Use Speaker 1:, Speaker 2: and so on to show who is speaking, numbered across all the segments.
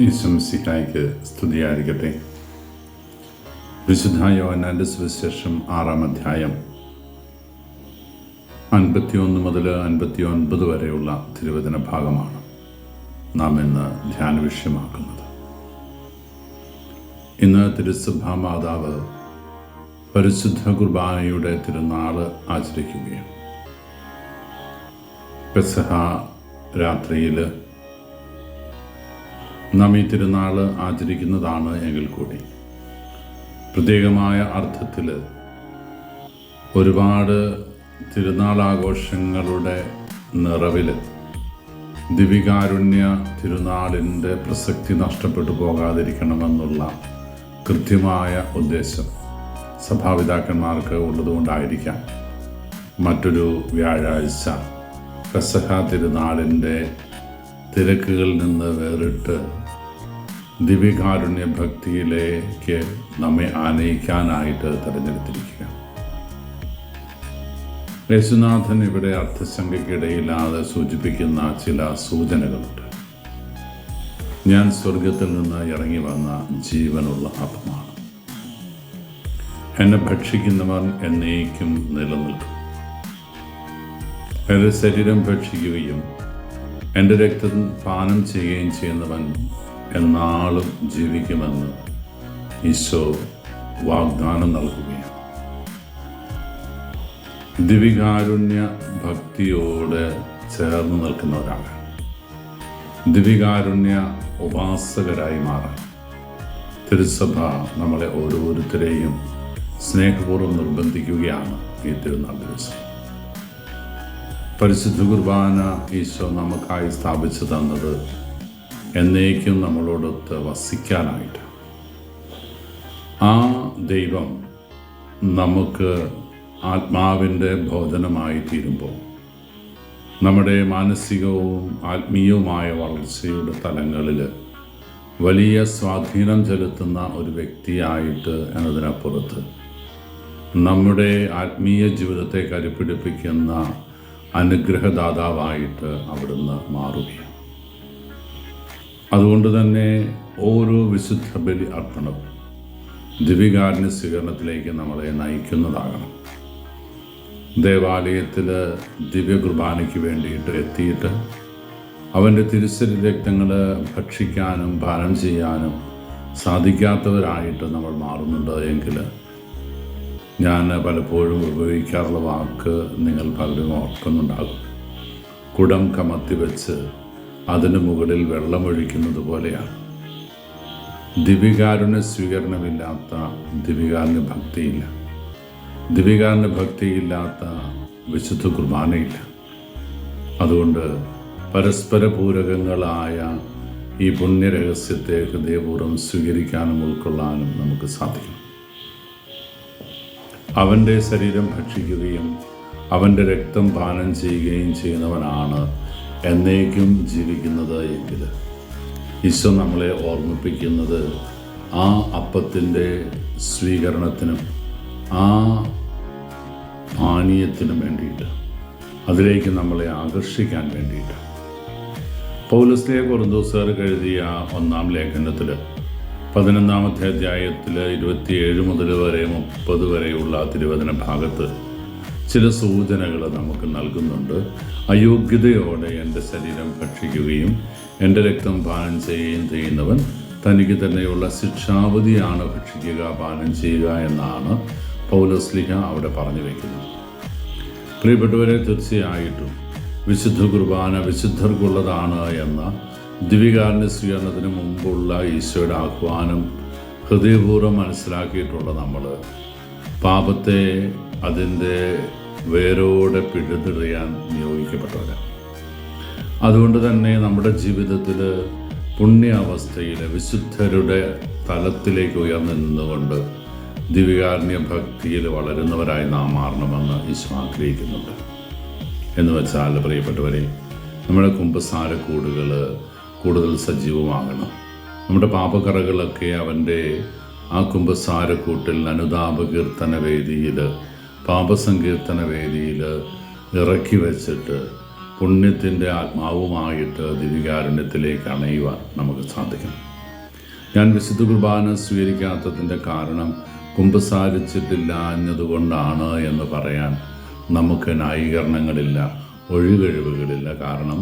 Speaker 1: ഈശംസിക്കായ്ക്ക് സ്തുതിയായിരിക്കട്ടെ. വിശുദ്ധ യോഹന്നാന്റെ സുവിശേഷം ആറാം അധ്യായം അൻപത്തിയൊന്ന് മുതൽ അൻപത്തി ഒൻപത് വരെയുള്ള തിരുവചന ഭാഗമാണ് നാം ഇന്ന് ധ്യാന വിഷയമാക്കുന്നത്. ഇന്ന് തിരുസഭാ മാതാവ് പരിശുദ്ധ കുർബാനയുടെ തിരുനാൾ ആചരിക്കുകയാണ്. പെസഹ രാത്രിയിൽ നാം ഈ തിരുനാൾ ആചരിക്കുന്നതാണ് എങ്കിൽ കൂടി. പ്രത്യേകമായ അർത്ഥത്തിൽ ഒരുപാട് തിരുനാളാഘോഷങ്ങളുടെ നിറവിൽ ദിവികാരുണ്യ തിരുനാളിന്റെ പ്രസക്തി നഷ്ടപ്പെട്ടു പോകാതിരിക്കണമെന്നുള്ള കൃത്യമായ ഉദ്ദേശം സഭാപിതാക്കന്മാർക്ക് ഉള്ളതുകൊണ്ടായിരിക്കാം. മറ്റൊരു വ്യാഴാഴ്ച പെസഹ തിരുനാളിന്റെ തിരക്കുകളിൽ നിന്ന് വേറിട്ട് ദിവ്യകാരുണ്യ ഭക്തിയിലേക്ക് നമ്മെ ആനയിക്കാനായിട്ട് തിരഞ്ഞെടുത്തിരിക്കുക. യേശുനാഥൻ ഇവിടെ അർത്ഥശങ്കയ്ക്കിടയില്ലാതെ സൂചിപ്പിക്കുന്ന ചില സൂചനകളുണ്ട്. ഞാൻ സ്വർഗത്തിൽ നിന്ന് ഇറങ്ങി വന്ന ജീവനുള്ള ആത്മാണ് എന്നെ ഭക്ഷിക്കുന്നവൻ എന്നേക്കും നിലനിൽക്കും. എന്റെ ശരീരം ഭക്ഷിക്കുകയും എന്റെ രക്തം പാനം ചെയ്യുകയും ചെയ്യുന്നവൻ എന്നാളും ജീവിക്കുമെന്ന് ഈശോ വാഗ്ദാനം നൽകുകയാണ്. ദിവികാരുണ്യ ഭക്തിയോട് ചേർന്ന് നിൽക്കുന്ന ഒരാളാണ് ദിവികാരുണ്യ ഉപാസകരായി മാറാൻ തിരുസഭ നമ്മളെ ഓരോരുത്തരെയും സ്നേഹപൂർവം നിർബന്ധിക്കുകയാണ് ഈ തിരുനാൾ ദിവസം. പരിശുദ്ധ കുർബാന ഈശോ നമുക്കായി സ്ഥാപിച്ചു തന്നത് എന്നേക്കും നമ്മളോടൊത്ത് വസിക്കാനായിട്ട്. ആ ദൈവം നമുക്ക് ആത്മാവിന്റെ ബോധനമായി തീരുമ്പോൾ നമ്മുടെ മാനസികവും ആത്മീയവുമായ വളർച്ചയുടെ തലങ്ങളിൽ വലിയ സ്വാധീനം ചെലുത്തുന്ന ഒരു വ്യക്തിയായിട്ട് എന്നതിനപ്പുറത്ത് നമ്മുടെ ആത്മീയ ജീവിതത്തെ കരുപ്പിടിപ്പിക്കുന്ന അനുഗ്രഹദാതാവായിട്ട് അവിടുന്ന് മാറുകയാണ്. അതുകൊണ്ട് തന്നെ ഓരോ വിശുദ്ധ ബലി അർപ്പണവും ദിവികാരുണ്യ സ്വീകരണത്തിലേക്ക് നമ്മളെ നയിക്കുന്നതാകണം. ദേവാലയത്തിൽ ദിവ്യ കുർബാനയ്ക്ക് വേണ്ടിയിട്ട് എത്തിയിട്ട് അവന്റെ തിരുസരി രക്തങ്ങൾ ഭക്ഷിക്കാനും ഭാരം ചെയ്യാനും സാധിക്കാത്തവരായിട്ട് നമ്മൾ മാറുന്നുണ്ട് എങ്കിൽ ഞാൻ പലപ്പോഴും ഉപയോഗിക്കാറുള്ള വാക്ക് നിങ്ങൾ പലരും ഓർക്കുന്നുണ്ടാകും. കുടം കമത്തി വെച്ച് അതിന് മുകളിൽ വെള്ളമൊഴിക്കുന്നത് പോലെയാണ്. ദിവികാരുണ്യ സ്വീകരണമില്ലാത്ത ദിവികാരന് ഭക്തിയില്ല. ദിവികാരന് ഭക്തിയില്ലാത്ത വിശുദ്ധ കുർബാനയില്ല. അതുകൊണ്ട് പരസ്പര പൂരകങ്ങളായ ഈ പുണ്യരഹസ്യത്തെ ഹൃദയപൂർവം സ്വീകരിക്കാനും ഉൾക്കൊള്ളാനും നമുക്ക് സാധിക്കും. അവന്റെ ശരീരം ഭക്ഷിക്കുകയും അവന്റെ രക്തം പാനം ചെയ്യുകയും ചെയ്യുന്നവനാണ് എന്നേക്കും ജീവിക്കുന്നത് എങ്കിൽ ഈശോ നമ്മളെ ഓർമ്മിപ്പിക്കുന്നത് ആ അപ്പത്തിന്റെ സ്വീകരണത്തിനും ആ പാനീയത്തിനും വേണ്ടിയിട്ട്. അതിലേക്ക് നമ്മളെ ആകർഷിക്കാൻ വേണ്ടിയിട്ട്. പൗലസ്ലിയ കുറുന്തോസാർ എഴുതിയ ഒന്നാം ലേഖനത്തിൽ പതിനൊന്നാമത്തെ അധ്യായത്തിൽ ഇരുപത്തിയേഴ് മുതൽ വരെ മുപ്പത് വരെയുള്ള തിരുവചന ഭാഗത്ത് ചില സൂചനകൾ നമുക്ക് നൽകുന്നുണ്ട്. അയോഗ്യതയോടെ എന്റെ ശരീരം ഭക്ഷിക്കുകയും എന്റെ രക്തം പാനം ചെയ്യുകയും ചെയ്യുന്നവൻ തനിക്ക് തന്നെയുള്ള ശിക്ഷാവധിയാണ് ഭക്ഷിക്കുക പാനം ചെയ്യുക എന്നാണ് പൗലസ്ലിഹ അവിടെ പറഞ്ഞു വയ്ക്കുന്നത് പ്രിയപ്പെട്ടവരെ തീർച്ചയായിട്ടും വിശുദ്ധ കുർബാന വിശുദ്ധർക്കുള്ളതാണ് എന്ന ദിവികാരന്റെ സ്വീകരണത്തിന് മുമ്പുള്ള ഈശോയുടെ ആഹ്വാനം ഹൃദയപൂർവം മനസ്സിലാക്കിയിട്ടുള്ള നമ്മൾ പാപത്തെ അതിന്റെ വേരോടെ പിഴുതെറിയാൻ നിയോഗിക്കപ്പെട്ടവരാണ് അതുകൊണ്ട് തന്നെ നമ്മുടെ ജീവിതത്തിൽ പുണ്യാവസ്ഥയിൽ വിശുദ്ധരുടെ തലത്തിലേക്ക് ഉയർന്നു നിന്നുകൊണ്ട് ദിവികാരുണ്യ ഭക്തിയിൽ വളരുന്നവരായി നാം മാറണമെന്ന് ഈശോ ആഗ്രഹിക്കുന്നുണ്ട്. എന്ന് വെച്ചാൽ പ്രിയപ്പെട്ടവരെ നമ്മുടെ കുമ്പസാരക്കൂടുകൾ കൂടുതൽ സജീവമാകണം. നമ്മുടെ പാപക്കറകളൊക്കെ അവന്റെ ആ കുമ്പസാരക്കൂട്ടിൽ അനുതാപകീർത്തന വേദിയിൽ പാപസങ്കീർത്തന വേദിയിൽ ഇറക്കി വച്ചിട്ട് പുണ്യത്തിന്റെ ആത്മാവുമായിട്ട് ദിവികാരുണ്യത്തിലേക്ക് അണയുവാൻ നമുക്ക് സാധിക്കും. ഞാൻ വിശുദ്ധ കുർബാന സ്വീകരിക്കാത്തതിന്റെ കാരണം കുമ്പസാരിച്ചിട്ടില്ല എന്നതുകൊണ്ടാണ് എന്ന് പറയാൻ നമുക്ക് ന്യായീകരണങ്ങളില്ല ഒഴികഴിവുകളില്ല. കാരണം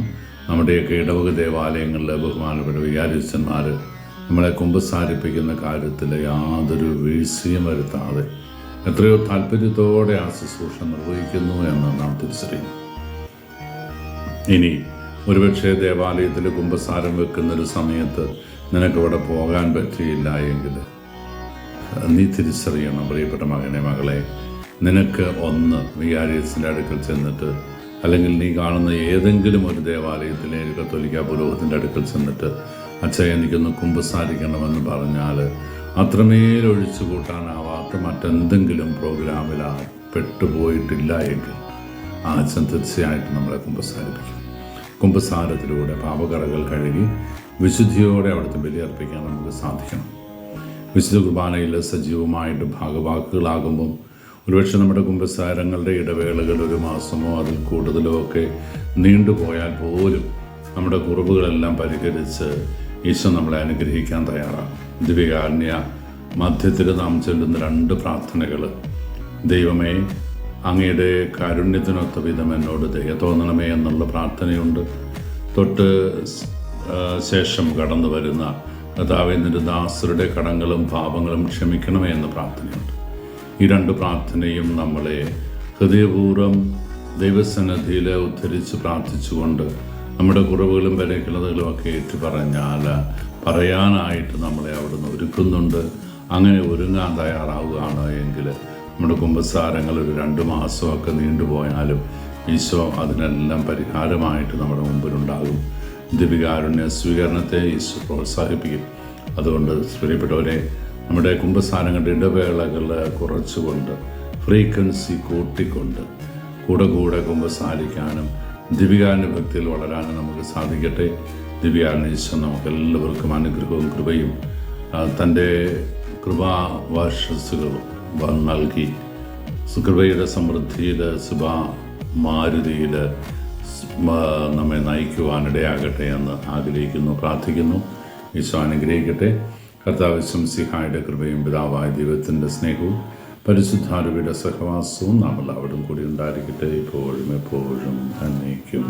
Speaker 1: നമ്മുടെയൊക്കെ ഇടവക ദേവാലയങ്ങളിലെ ബഹുമാനപ്പെട്ട വികാരിച്ചന്മാർ നമ്മളെ കുമ്പസാരിപ്പിക്കുന്ന കാര്യത്തിൽ യാതൊരു വീഴ്ചയും വരുത്താതെ എത്രയോ താല്പര്യത്തോടെ ആ ശുശ്രൂഷ നിർവഹിക്കുന്നു എന്ന് നാം തിരിച്ചറിയുന്നു. ഇനി ഒരുപക്ഷെ ദേവാലയത്തിൽ കുമ്പസാരം വെക്കുന്ന ഒരു സമയത്ത് നിനക്കവിടെ പോകാൻ പറ്റിയില്ല എങ്കിൽ നീ തിരിച്ചറിയണം പ്രിയപ്പെട്ട മകനെ മകളെ. നിനക്ക് ഒന്ന് വികാരിയസിന്റെ അടുക്കൽ ചെന്നിട്ട് അല്ലെങ്കിൽ നീ കാണുന്ന ഏതെങ്കിലും ഒരു ദേവാലയത്തിലെ കത്തോലിക്ക പുരോഹിതന്റെ അടുക്കൽ ചെന്നിട്ട് അച്ഛ എനിക്കൊന്ന് കുമ്പസാരിക്കണമെന്ന് പറഞ്ഞാൽ അത്രമേൽ ഒഴിച്ചു കൂട്ടാനാവാത്ത മറ്റെന്തെങ്കിലും പ്രോഗ്രാമിൽ പെട്ടുപോയിട്ടില്ല എങ്കിൽ ആ അച്ഛൻ തീർച്ചയായിട്ടും നമ്മളെ കുമ്പസാരിപ്പിക്കും. കുമ്പസാരത്തിലൂടെ പാപകറകൾ കഴുകി വിശുദ്ധിയോടെ അവിടുത്തെ ബലിയർപ്പിക്കാൻ നമുക്ക് സാധിക്കണം. വിശുദ്ധ കുർബാനയിൽ സജീവമായിട്ട് ഭാഗവാക്കുകളാകുമ്പം ഒരുപക്ഷെ നമ്മുടെ കുമ്പസാരങ്ങളുടെ ഇടവേളകൾ ഒരു മാസമോ അതിൽ കൂടുതലോ ഒക്കെ നീണ്ടുപോയാൽ പോലും നമ്മുടെ കുറവുകളെല്ലാം പരിഹരിച്ച് ഈശോ നമ്മളെ അനുഗ്രഹിക്കാൻ തയ്യാറാണ്. ദിവ്യകാരുണ്യ മധ്യത്തിൽ നാം ചെല്ലുന്ന രണ്ട് പ്രാർത്ഥനകൾ ദൈവമേ അങ്ങയുടെ കാരുണ്യത്തിനൊത്ത വിധം എന്നോട് ദയ തോന്നണമേ എന്നുള്ള പ്രാർത്ഥനയുണ്ട്. തൊട്ട് ശേഷം കടന്നു വരുന്ന കർത്താവെ നിന്റെ ദാസരുടെ കടങ്ങളും പാപങ്ങളും ക്ഷമിക്കണമേ എന്ന പ്രാർത്ഥനയുണ്ട്. ഈ രണ്ട് പ്രാർത്ഥനയും നമ്മളെ ഹൃദയപൂർവം ദൈവസന്നിധിയിൽ ഉദ്ധരിച്ച് പ്രാർത്ഥിച്ചുകൊണ്ട് നമ്മുടെ കുറവുകളും ബലഹീനതകളും ഒക്കെ ഏറ്റു പറഞ്ഞാൽ പറയാനായിട്ട് നമ്മളെ അവിടുന്ന് ഒരുക്കുന്നുണ്ട്. അങ്ങനെ ഒരുങ്ങാൻ തയ്യാറാവുകയാണ് എങ്കിൽ നമ്മുടെ കുമ്പസാരങ്ങൾ ഒരു രണ്ട് മാസമൊക്കെ നീണ്ടുപോയാലും ഈശോ അതിനെല്ലാം പരിഹാരമായിട്ട് നമ്മുടെ മുമ്പിലുണ്ടാകും. ദിവികാരുണ്യ സ്വീകരണത്തെ ഈശോ പ്രോത്സാഹിപ്പിക്കും. അതുകൊണ്ട് പ്രിയപ്പെട്ടവരെ നമ്മുടെ കുംഭസാരങ്ങളുടെ ഇടവേളകൾ കുറച്ചുകൊണ്ട് ഫ്രീക്വൻസി കൂട്ടിക്കൊണ്ട് കൂടെ കൂടെ കുംഭസാരിക്കാനും ഭക്തിയിൽ വളരാനും നമുക്ക് സാധിക്കട്ടെ. ദിവികാനീശ്വരൻ നമുക്ക് എല്ലാവർക്കും അനുഗ്രഹവും കൃപയും തന്റെ തന്റെ കൃപാവാശസ്സുകൾ നൽകി. കൃപയുടെ സമൃദ്ധിയിൽ സുഭ മാരുതിയിൽ നമ്മെ നയിക്കുവാനിടയാകട്ടെ എന്ന് ആഗ്രഹിക്കുന്നു പ്രാർത്ഥിക്കുന്നു. ഈശോ അനുഗ്രഹിക്കട്ടെ. കർത്താവ് ശംസിഹായുടെ കൃപയും പിതാവായ ദൈവത്തിന്റെ സ്നേഹവും പരിശുദ്ധാരുവിയുടെ സഹവാസവും നാം എല്ലാവരും കൂടി ഉണ്ടായിരിക്കട്ടെ. ഇപ്പോഴും എപ്പോഴും അന്നേക്കും